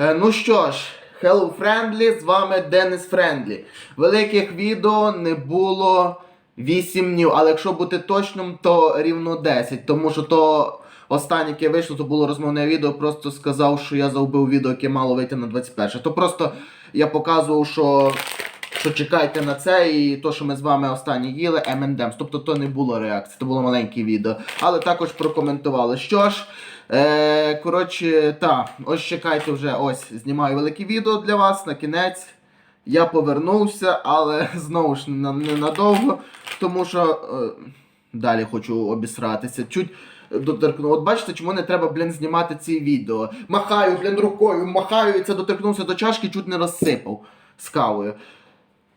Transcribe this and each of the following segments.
Е, ну що ж, Hello Friendly, з вами Денис Френдлі. Великих відео не було 8 днів, але якщо бути точним, то рівно 10, тому що то останнє, яке вийшло, то було розмовне відео, просто сказав, що я загубив відео, яке мало вийти на 21. То просто я показував, що. Що чекайте на це, і то, що ми з вами останні їли, M&M's. Тобто то не було реакції, то було маленьке відео. Але також прокоментували. Що ж, е, коротше, та, ось чекайте вже, ось знімаю велике відео для вас на кінець. Я повернувся, але знову ж ненадовго, тому що е, далі хочу обісратися. Чуть доторкнув. От бачите, чому не треба, блін, знімати ці відео. Махаю, блін, рукою, махаю, і це доторкнувся до чашки, чуть не розсипав з кавою.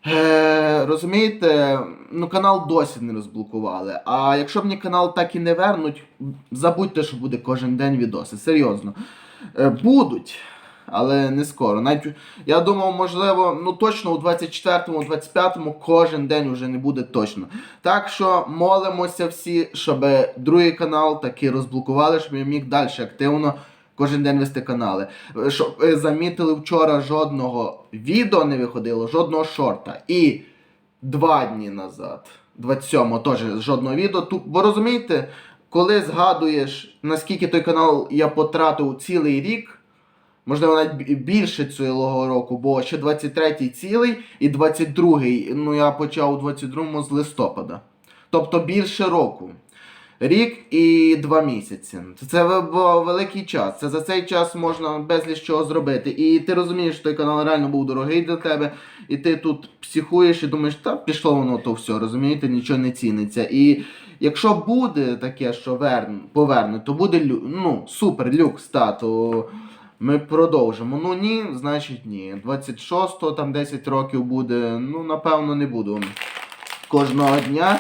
Е, розумієте, ну канал досі не розблокували. А якщо мені канал так і не вернуть, забудьте, що буде кожен день відоси. Серйозно. Е, будуть, але не скоро. Навіть я думав, можливо, ну точно у 24-му, 25-му кожен день вже не буде точно. Так що молимося всі, щоб другий канал таки розблокували, щоб я міг далі активно кожен день вести канали. Е, Щоб ви замітили, вчора жодного відео не виходило, жодного шорта. І два дні назад, 27-го теж жодного відео. Тут, бо розумієте, коли згадуєш, наскільки той канал я потратив цілий рік, можливо, навіть більше цілого року, бо ще 23-й цілий і 22-й, ну я почав у 22-му з листопада. Тобто більше року. Рік і два місяці. Це великий час. Це за цей час можна безліч чого зробити. І ти розумієш, що той канал реально був дорогий для тебе, і ти тут психуєш і думаєш, та пішло воно то все, розумієте, нічого не ціниться. І якщо буде таке, що верн, поверне, то буде ну, супер люкс, та, то ми продовжимо. Ну ні, значить ні. 26-го, там 10 років буде, ну напевно не буду кожного дня.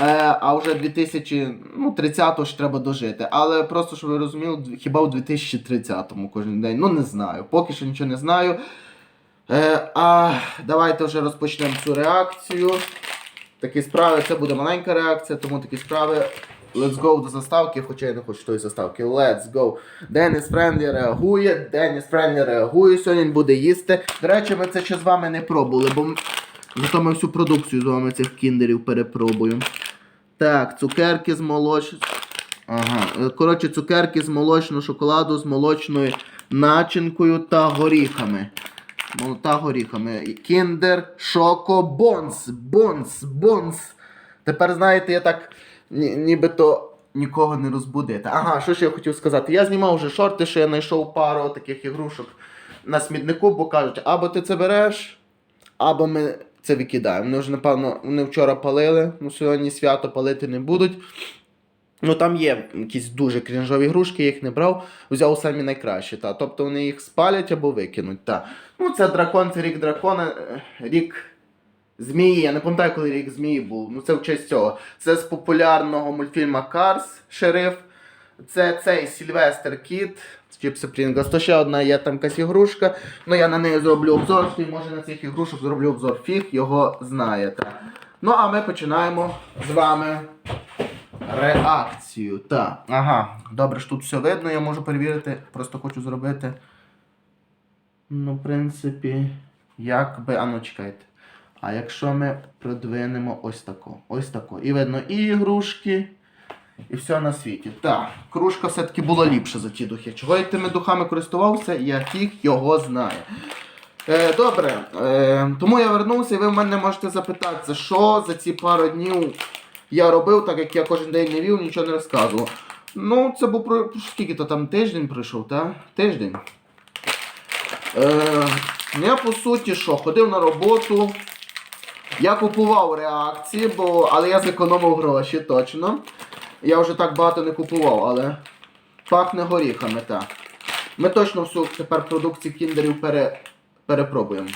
Е, а вже 2030 ж треба дожити. Але просто, щоб ви розуміли, хіба у 2030-му кожен день. Ну не знаю. Поки що нічого не знаю. Е, а давайте вже розпочнемо цю реакцію. Такі справи, це буде маленька реакція, тому такі справи. Let's go до заставки, хоча я не хочу тої заставки. Let's go. Деніс Френдлі реагує. Деніс Френдлі реагує. Сьогодні він буде їсти. До речі, ми це ще з вами не пробували, бо зато ми всю продукцію з вами цих кіндерів перепробуємо. Так, цукерки з молоч... Ага. е, Коротше, цукерки з молочного шоколаду, з молочною начинкою та горіхами. Мол- Та горіхами. Кіндер Шоко Бонс. Бонс. Бонс. Тепер, знаєте, я так ні, нібито нікого не розбудити. Ага, що ще я хотів сказати? Я знімав вже шорти, що я знайшов пару таких ігрушок на смітнику, бо кажуть, або ти це береш, або ми це викидаємо. Вони вже, напевно, вони вчора палили, ну сьогодні свято палити не будуть. Ну там є якісь дуже крінжові ігрушки, я їх не брав, взяв самі найкращі. Та. Тобто вони їх спалять або викинуть. Та. Ну це дракон, це рік дракона, е, рік змії. Я не пам'ятаю, коли рік змії був. Ну це в честь цього. Це з популярного мультфільму Карс, шериф. Це цей Сільвестр Кіт, Чіпси Прінгас. То ще одна є там якась ігрушка. Ну я на неї зроблю обзор, і може на цих ігрушок зроблю обзор. Фіг його знаєте. Ну а ми починаємо з вами реакцію. Так, ага, добре ж тут все видно, я можу перевірити, просто хочу зробити. Ну, в принципі, як би. А ну чекайте. А якщо ми продвинемо ось тако, ось тако. І видно і ігрушки, і все на світі. Так, кружка все-таки була ліпша за ті духи. Чого я тими духами користувався, я фіг його знає. Е, добре, е, тому я вернувся, і ви в мене можете запитатися, що за ці пару днів я робив, так як я кожен день не вів, нічого не розказував. Ну, це був про скільки то там тиждень пройшов, так? Тиждень. Е, я по суті що, ходив на роботу. Я купував реакції, бо, але я зекономив гроші точно. Я вже так багато не купував, але пахне горіхами, так. Ми точно всю тепер продукцію кіндерів пере, перепробуємо.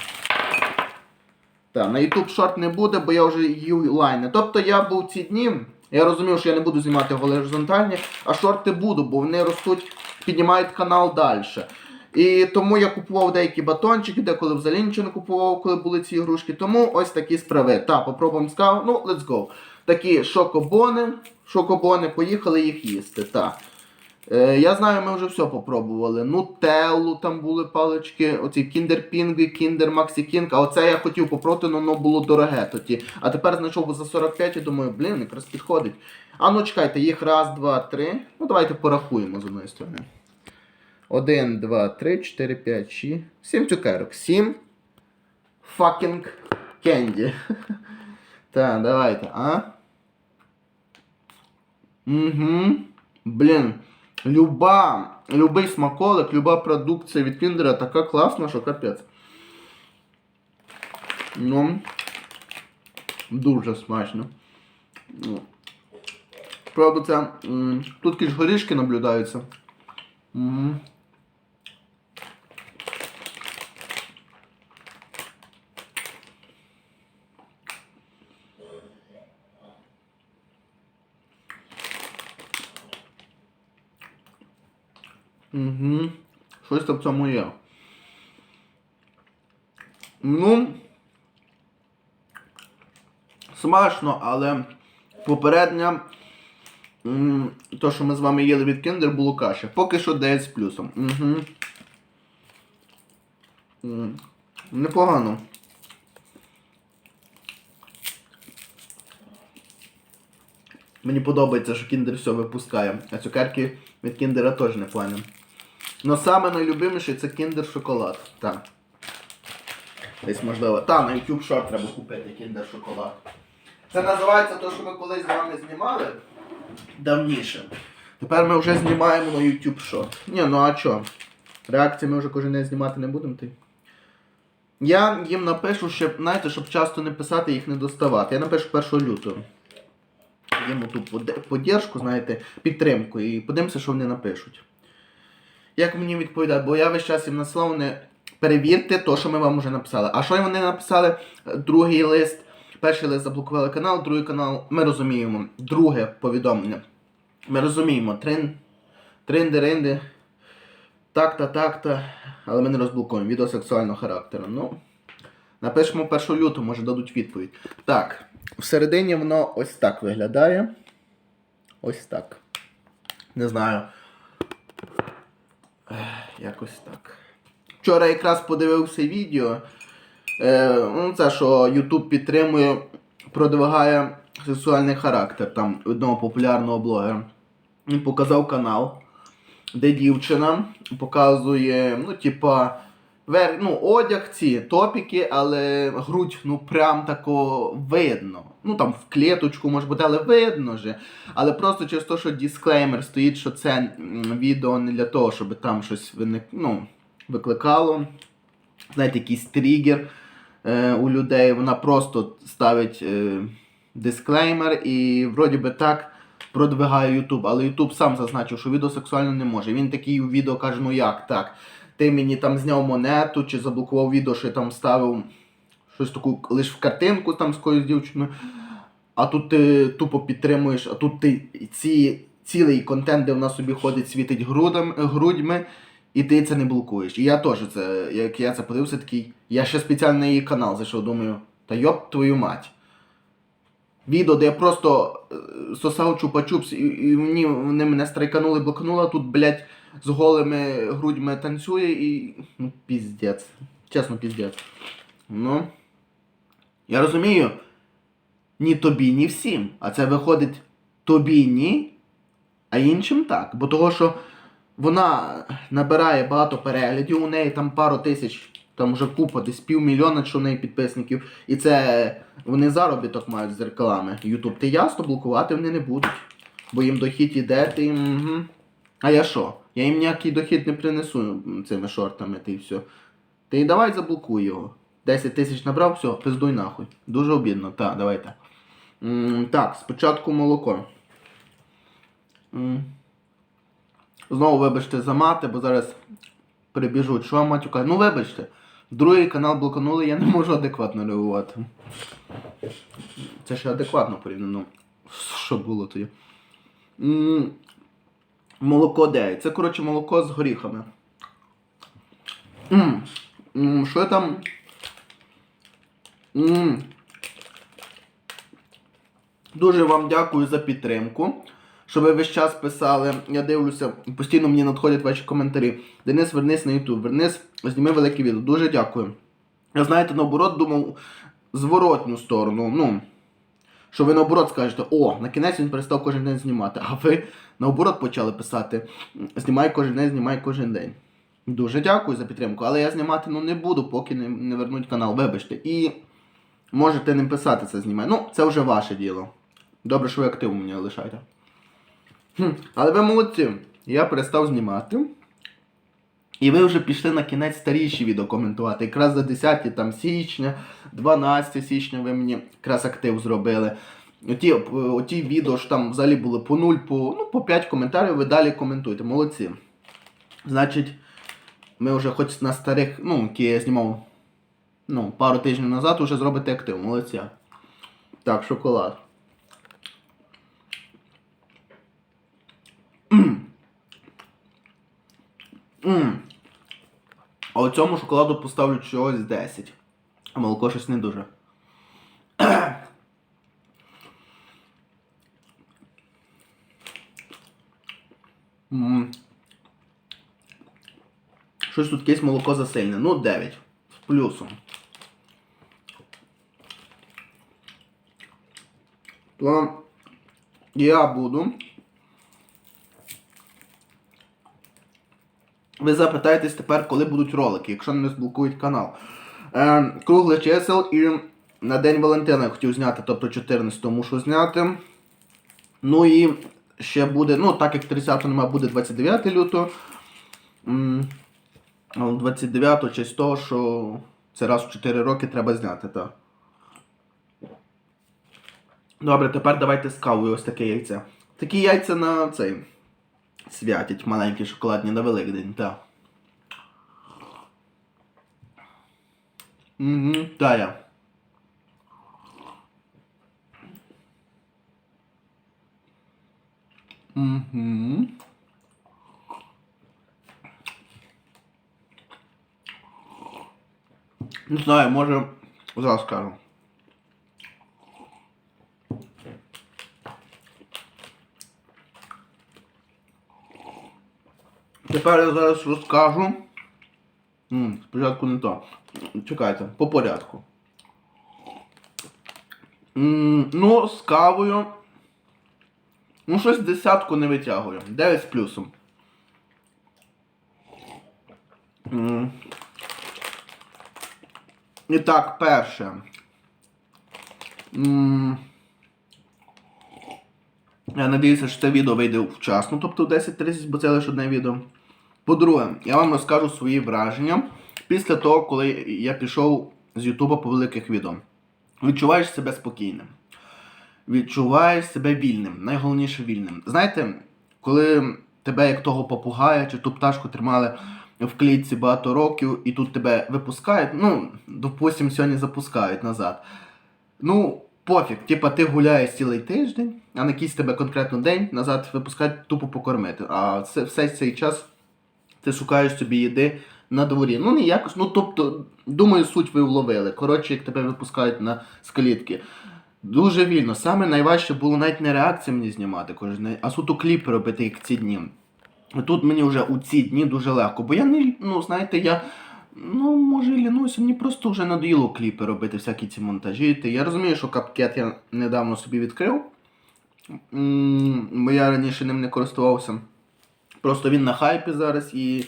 Так, на YouTube шорт не буде, бо я вже їв лайни. Тобто я був ці дні, я розумів, що я не буду знімати горизонтальні, а шорти буду, бо вони ростуть, піднімають канал далі. І тому я купував деякі батончики, деколи взагалі нічого не купував, коли були ці ігрушки. Тому ось такі справи. Так, попробуємо з каву. Ну, let's go. Такі шокобони. Шокобони, поїхали їх їсти. Так. Е, я знаю, ми вже все попробували. Нутеллу там були палички, оці Kinder Pingui, Kinder Maxi King, а оце я хотів попробувати, але воно було дороге тоді. А тепер знайшов за 45 і думаю, блін, якраз підходить. А ну чекайте, їх раз, два, три. Ну давайте порахуємо з одної сторони. Один, два, три, чотири, п'ять, шість. Сім цукерок. Сім fucking candy. Так, давайте, а? Угу. Блін. Люба, любий смаколик, люба продукція від Кіндера така класна, що капець. Ну, дуже смачно. Ну. Правда, це. Тут якісь горішки наблюдаються. Угу. Угу. Щось там в цьому є. Ну. Смачно, але попередня. То, що ми з вами їли від Kinder, було краще. Поки що 9 з плюсом. Угу. Непогано. Мені подобається, що Kinder все випускає. А цукерки від Кіндера теж непогані. Но саме найлюбиміший це Kinder шоколад. Так. Десь можливо. Та, на YouTube Short треба купити Kinder шоколад. Це називається те, що ми колись з вами знімали давніше. Тепер ми вже знімаємо на YouTube Short. Ні, ну а що? Реакції ми вже кожен день знімати не будемо ти. Я їм напишу, щоб, знаєте, щоб часто не писати їх не доставати. Я напишу 1 лютого. Йому ту поддержку, знаєте, підтримку і подивимося, що вони напишуть. Як мені відповідають, бо я весь час їм насилав, вони перевірте те, що ми вам вже написали. А що вони написали? Другий лист. Перший лист заблокували канал, другий канал. Ми розуміємо. Друге повідомлення. Ми розуміємо. Трин, тринди-ринди. Так-та, так-та. Але ми не розблокуємо. Відео сексуального характеру. Ну. Напишемо 1 лютого, може дадуть відповідь. Так. Всередині воно ось так виглядає. Ось так. Не знаю. Якось так. Вчора якраз подивився відео. Е, ну, це що YouTube підтримує, продвигає сексуальний характер там одного популярного блогера. Він показав канал, де дівчина показує, ну, типа, вер, ну, одяг ці топіки, але грудь, ну, прям тако видно. Ну там в клеточку може бути, але видно же. Але просто через те, що дисклеймер стоїть, що це відео не для того, щоб там щось виник, ну, викликало. Знаєте, якийсь тригер е, у людей. Вона просто ставить е, дисклеймер і вроді би так продвигає YouTube. Але YouTube сам зазначив, що відео сексуально не може. Він такий у відео каже: ну як так? Ти мені там зняв монету чи заблокував відео, що я там ставив щось таку лише в картинку там з якоюсь дівчиною. А тут ти тупо підтримуєш, а тут ти ці, цілий контент, де вона собі ходить, світить грудам, грудьми, і ти це не блокуєш. І я теж це, як я це подивився, такий. Я ще спеціально її канал зайшов, думаю, та йоп твою мать. Відео, де я просто е, сосав чупа-чупс, і, і вони мене страйканули, блокнули, а тут, блядь, з голими грудьми танцює і. Ну, піздець. Чесно, піздець. Ну. Я розумію, ні тобі, ні всім. А це виходить тобі ні, а іншим так. Бо того, що вона набирає багато переглядів, у неї там пару тисяч, там вже купа, десь півмільйона, що в неї підписників. І це вони заробіток мають з реклами. Ютуб ти ясно блокувати вони не будуть. Бо їм дохід іде, ти їм. А я що? Я їм ніякий дохід не принесу цими шортами, ти і все. Ти давай заблокуй його. 10 тисяч набрав, все, пиздуй нахуй. Дуже обідно, так, давайте. М, так, спочатку молоко. М. Знову вибачте за мати, бо зараз прибіжуть, що матюка. Ну вибачте. Другий канал блоканули, я не можу адекватно реагувати. Це ще адекватно порівняно. Що було тоді? М, Молоко 9. Це, коротше, молоко з горіхами. М, м, Що там? М. Дуже вам дякую за підтримку. щоб ви весь час писали. Я дивлюся, постійно мені надходять ваші коментарі. Денис, вернись на YouTube, вернись, зніми велике відео. Дуже дякую. Я знаєте, наоборот, думав зворотню сторону. Ну, що ви наоборот скажете, о, на кінець він перестав кожен день знімати, а ви наоборот почали писати, знімай кожен день, знімай кожен день. Дуже дякую за підтримку, але я знімати ну, не буду, поки не, не вернуть канал, вибачте. І можете не писати це знімай. Ну, це вже ваше діло. Добре, що ви активу мені лишаєте. Хм, але ви молодці. Я перестав знімати. І ви вже пішли на кінець старіші відео коментувати. Якраз за 10 там, січня, 12 січня ви мені якраз актив зробили. Оті, оті відео ж там взагалі були по 0, по, ну, по 5 коментарів, ви далі коментуєте. Молодці. Значить, ми вже хоч на старих, ну, які я знімав ну, пару тижнів назад, вже зробите актив. Молодці. Так, шоколад. А у цьому шоколаду поставлю чогось 10. А молоко щось не дуже. Щось тут якесь молоко засильне. Ну, 9. З плюсом. То я буду. Ви запитаєтесь тепер, коли будуть ролики, якщо не розблокують канал. Е, кругле чисел і на День Валентина я хотів зняти, тобто 14 мушу зняти. Ну і ще буде, ну так як 30 нема, буде 29 лютого. М, а 29 честь того, що це раз в 4 роки треба зняти, так. Добре, тепер давайте з кавою ось таке яйце. Такі яйця на цей. Святять маленькі шоколадні на Великдень, так. Угу, тая. Угу. Не знаю, може зараз скажу. Тепер я зараз розкажу. М, спочатку не то. Чекайте, по порядку. М, ну, з кавою. Ну, щось десятку не витягую. 9 з плюсом. І так, перше. Я надіюся, що це відео вийде вчасно, тобто в 10.30, бо це лише одне відео. По-друге, я вам розкажу свої враження після того, коли я пішов з Ютуба по великих відео. Відчуваєш себе спокійним. Відчуваєш себе вільним, найголовніше вільним. Знаєте, коли тебе як того попугая чи ту пташку тримали в клітці багато років, і тут тебе випускають, ну, допустим, сьогодні запускають назад. Ну, пофіг, типа ти гуляєш цілий тиждень, а на якийсь тебе конкретно день назад випускають тупо покормити. А це все цей час ти шукаєш собі їди на дворі. Ну, не якось, ну тобто, думаю, суть ви вловили. Коротше, як тебе випускають на з клітки. Дуже вільно. Саме найважче було навіть не реакція мені знімати кожен а суто кліпи робити, як ці дні. Тут мені вже у ці дні дуже легко, бо я не, ну, знаєте, я. Ну, може, лінуся, мені просто вже надоїло кліпи робити, всякі ці монтажі. Я розумію, що капкет я недавно собі відкрив. Бо я раніше ним не користувався. Просто він на хайпі зараз, і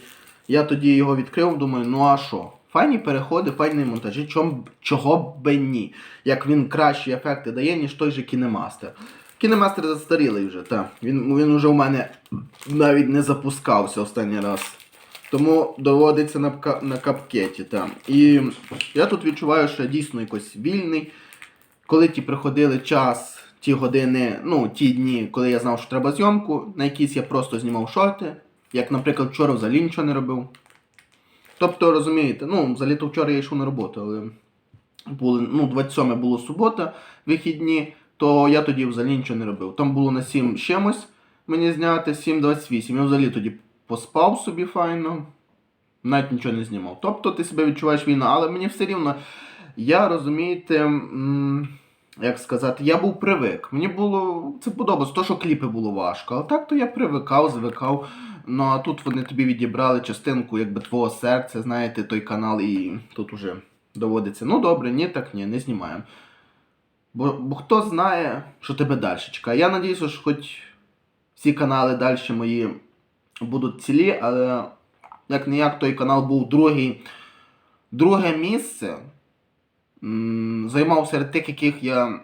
я тоді його відкрив, думаю, ну а що? Файні переходи, файні монтажі, чом, чого б ні. Як він кращі ефекти дає, ніж той же кінемастер. Кінемастер застарілий вже, так. Він, він вже у мене навіть не запускався останній раз. Тому доводиться на, на капкеті. Та. І я тут відчуваю, що я дійсно якось вільний. Коли ті приходили час, ті години, ну, ті дні, коли я знав, що треба зйомку, на якісь я просто знімав шорти. Як, наприклад, вчора взагалі нічого не робив. Тобто, розумієте, ну, взагалі то вчора я йшов на роботу, але були, ну, 27 було субота, вихідні, то я тоді взагалі нічого не робив. Там було на 7 чимось мені зняти, 7.28. Я взагалі тоді поспав собі файно, навіть нічого не знімав. Тобто ти себе відчуваєш вільно, але мені все рівно, я розумієте, як сказати, я був привик. Мені було це подобалось, то, що кліпи було важко. А так то я привикав, звикав. Ну а тут вони тобі відібрали частинку якби твого серця, знаєте, той канал, і тут уже доводиться. Ну добре, ні, так ні, не знімаємо. Бо, бо хто знає, що тебе далі чекає. Я надіюся, що хоч всі канали далі мої будуть цілі, але як не як той канал був другий. Друге місце займав серед тих, яких я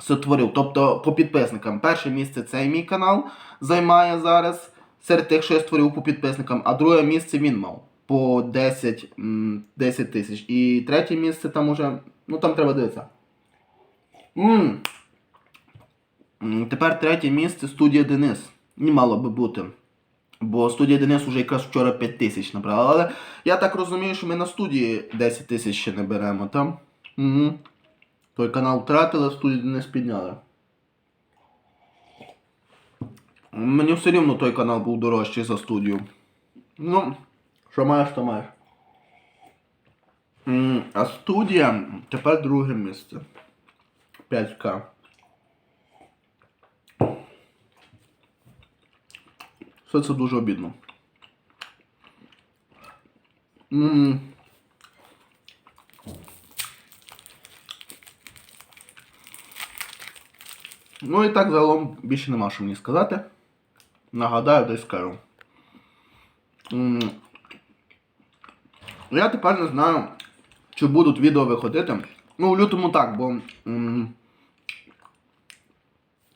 сотворив. Тобто по підписникам. Перше місце цей мій канал займає зараз серед тих, що я створив по підписникам, а друге місце він мав по 10, 10 тисяч. І третє місце там уже. Ну там треба дивитися. М. М, Тепер третє місце студія Денис. Не мало би бути. Бо студія Денис вже якраз вчора 5 тисяч набрала. Але я так розумію, що ми на студії 10 тисяч ще не беремо, там? Угу. Той канал втратили, студію Денис підняли. Мені все рівно той канал був дорожчий за студію. Ну, що маєш, то маєш. А студія тепер друге місце. 5К. Все це дуже обідно. М. Ну і так загалом більше нема що мені сказати. Нагадаю, десь скажу. Я тепер не знаю, чи будуть відео виходити. Ну, в лютому так, бо.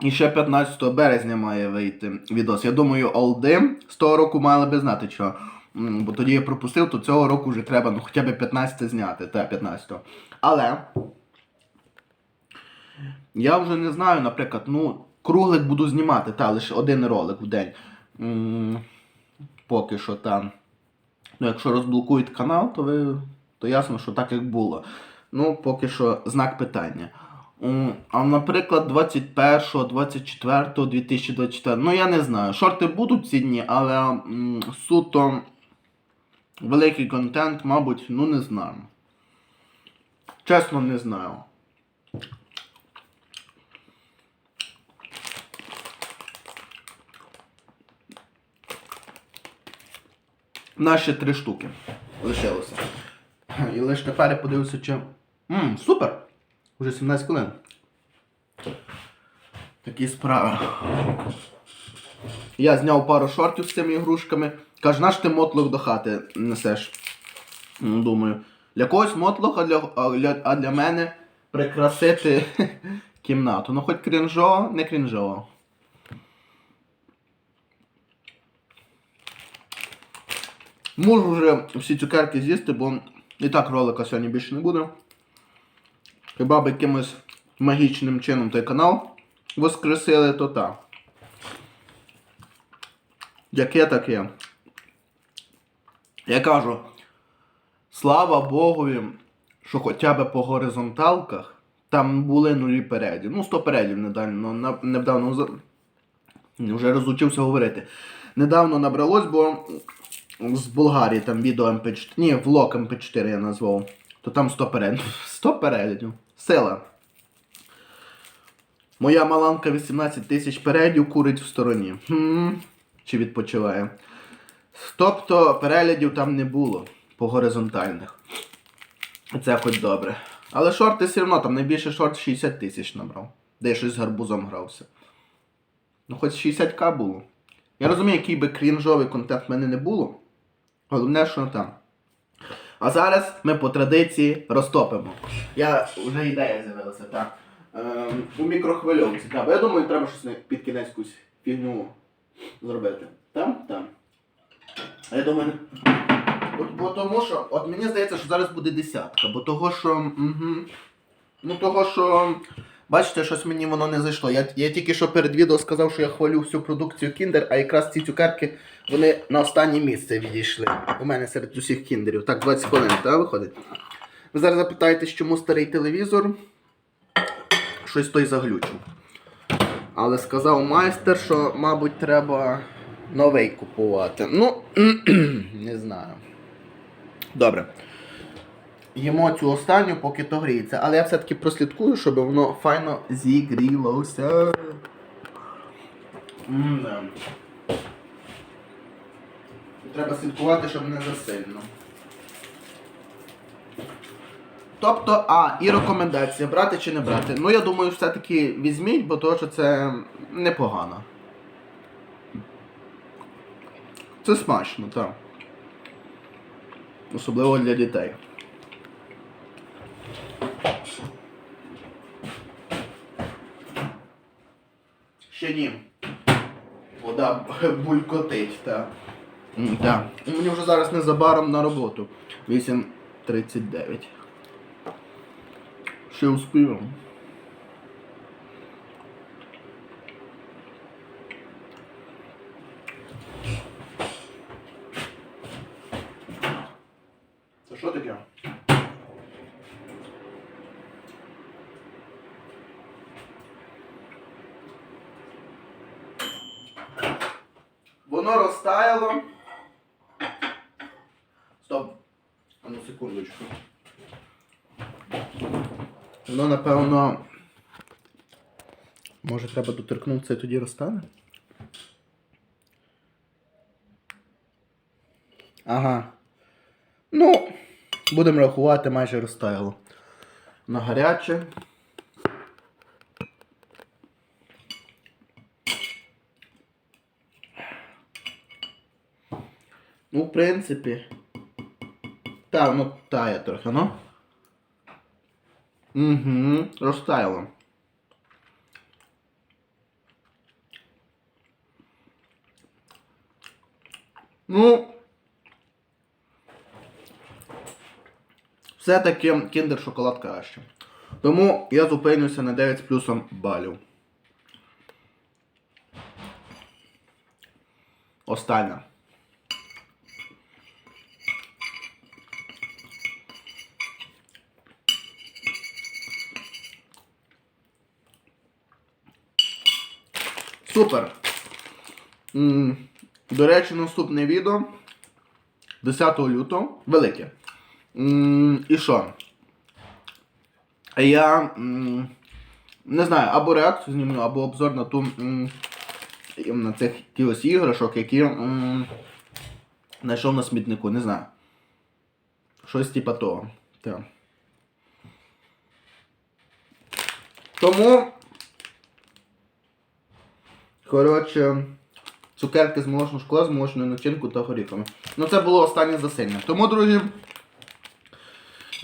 і ще 15 березня має вийти відос. Я думаю, олди з того року мали би знати, що. Бо тоді я пропустив, то цього року вже треба ну, хоча б 15 зняти, та 15. Але. Я вже не знаю, наприклад, ну, круглик буду знімати, та лише один ролик в день. М, Поки що там. Ну, якщо розблокують канал, то ви. То ясно, що так як було. Ну, поки що знак питання. М, А наприклад, 21, 24, 2024. Ну я не знаю. Шорти будуть ці дні, але м, суто великий контент, мабуть, ну не знаю. Чесно, не знаю. Ще три штуки лишилося. І лише тепер я подивився, чи. Ммм, супер! Уже 17 хвилин. Такі справи. Я зняв пару шортів з цими ігрушками. Каже, наш ти мотлох до хати несеш. Ну, Думаю. Для когось мотлох, а для, а для мене прикрасити кімнату. Ну хоч крінжово, не крінжово. Можу вже всі цукерки з'їсти, бо і так ролика сьогодні більше не буде. Хіба б якимось магічним чином той канал воскресили, то так. Яке таке. Я кажу, слава Богові, що хоча б по горизонталках там були нулі передів. Ну, 100 передів недавно, недавно вже розучився говорити. Недавно набралось, бо з Болгарії там відео МП4. Ні, влог МП4 я назвав. То там 100 переглядів. 100 переглядів. Сила. Моя маланка 18 тисяч переглядів курить в стороні. Хм. Чи відпочиває. Тобто переглядів там не було по горизонтальних. Це хоч добре. Але шорти все одно, там найбільше шорт 60 тисяч набрав. Де я щось з гарбузом грався. Ну хоч 60к було. Я розумію, який би крінжовий контент в мене не було. Головне, що там. А зараз ми по традиції розтопимо. Я вже ідея з'явилася, так. Ем, у мікрохвильовці. Так, бо я думаю, треба щось під кінець якусь фігню зробити. Там? Там. А я думаю. От, бо тому що, от мені здається, що зараз буде десятка, бо того, що. Угу, ну того, що. Бачите, щось мені воно не зайшло. Я, я тільки що перед відео сказав, що я хвалю всю продукцію Kinder, а якраз ці цукерки вони на останнє місце відійшли. У мене серед усіх кіндерів. Так, 20 хвилин, так, виходить. Ви зараз запитаєтесь, чому старий телевізор щось той заглючив. Але сказав майстер, що, мабуть, треба новий купувати. Ну, не знаю. Добре. Їмо цю останню, поки то гріється. Але я все-таки прослідкую, щоб воно файно зігрілося. Треба слідкувати, щоб не засильно. Тобто, а, і рекомендація, брати чи не брати. Ну, я думаю, все-таки візьміть, бо то, що це непогано. Це смачно, так. Особливо для дітей. Ще ні. Вода булькотить, так. М, Так. Мені вже зараз незабаром на роботу. 8.39. Ще успію. Це що таке? Воно розтаяло. Стоп. А ну секундочку. Воно, напевно. Може і тоді розтане? Ага. Ну, будемо рахувати, майже розтаяло. На гаряче. Ну, в принципі. Та, ну тає трохи, ну. Угу, розтаяло. Ну. Все-таки кіндер шоколад краще. Тому я зупинюся на 9 з плюсом балів. Остання. Супер. До речі, наступне відео 10 лютого. Велике. І що? Я не знаю, або реакцію зніму, або обзор на ту на цих якихось іграшок, які знайшов на смітнику, не знаю. Щось типа того. Так. Тому. Коротше, цукерки з молочного шкла, з молочною начинкою та горіхами. Ну це було останнє засильне. Тому, друзі,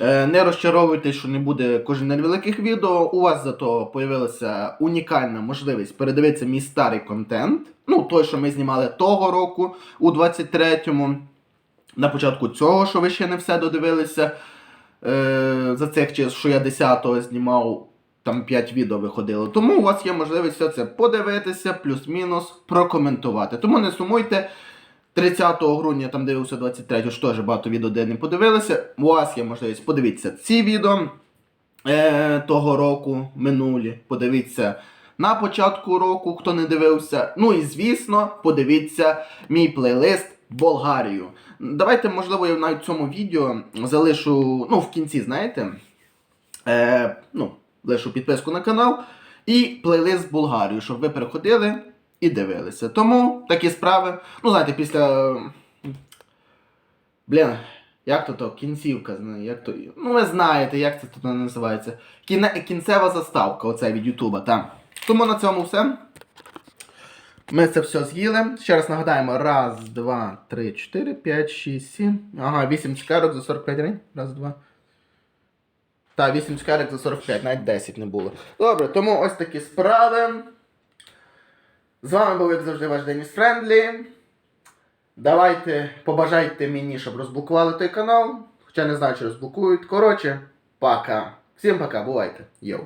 е, не розчаровуйтесь, що не буде кожен великих відео. У вас зато появилася унікальна можливість передивитися мій старий контент. Ну, той, що ми знімали того року, у 23-му. На початку цього, що ви ще не все додивилися. Е, за цих час, що я 10-го знімав, там 5 відео виходило. Тому у вас є можливість все це подивитися, плюс-мінус, прокоментувати. Тому не сумуйте. 30 грудня там дивився 23 ж теж багато відео, де не подивилися. У вас є можливість подивитися ці відео е, того року, минулі. Подивіться на початку року, хто не дивився. Ну і звісно, подивіться мій плейлист Болгарію. Давайте, можливо, я навіть цьому відео залишу, ну, в кінці, знаєте, е, ну, лишу підписку на канал і плейлист з Болгарію, щоб ви переходили і дивилися. Тому такі справи. Ну, знаєте, після. Блін, як то то? Кінцівка, як то. Ну, ви знаєте, як це тут називається. Кіне... Кінцева заставка, оце від Ютуба. Тому на цьому все. Ми це все з'їли. Ще раз нагадаємо: раз, два, три, чотири, п'ять, шість, сім. Ага, вісім цукерок за 45 гривень. Раз, два. Та, 8 цукерок за 45, навіть 10 не було. Добре, тому ось такі справи. З вами був, як завжди, ваш Деніс Френдлі. Давайте побажайте мені, щоб розблокували той канал. Хоча не знаю, чи розблокують. Коротше, пока. Всім пока, бувайте. Йоу.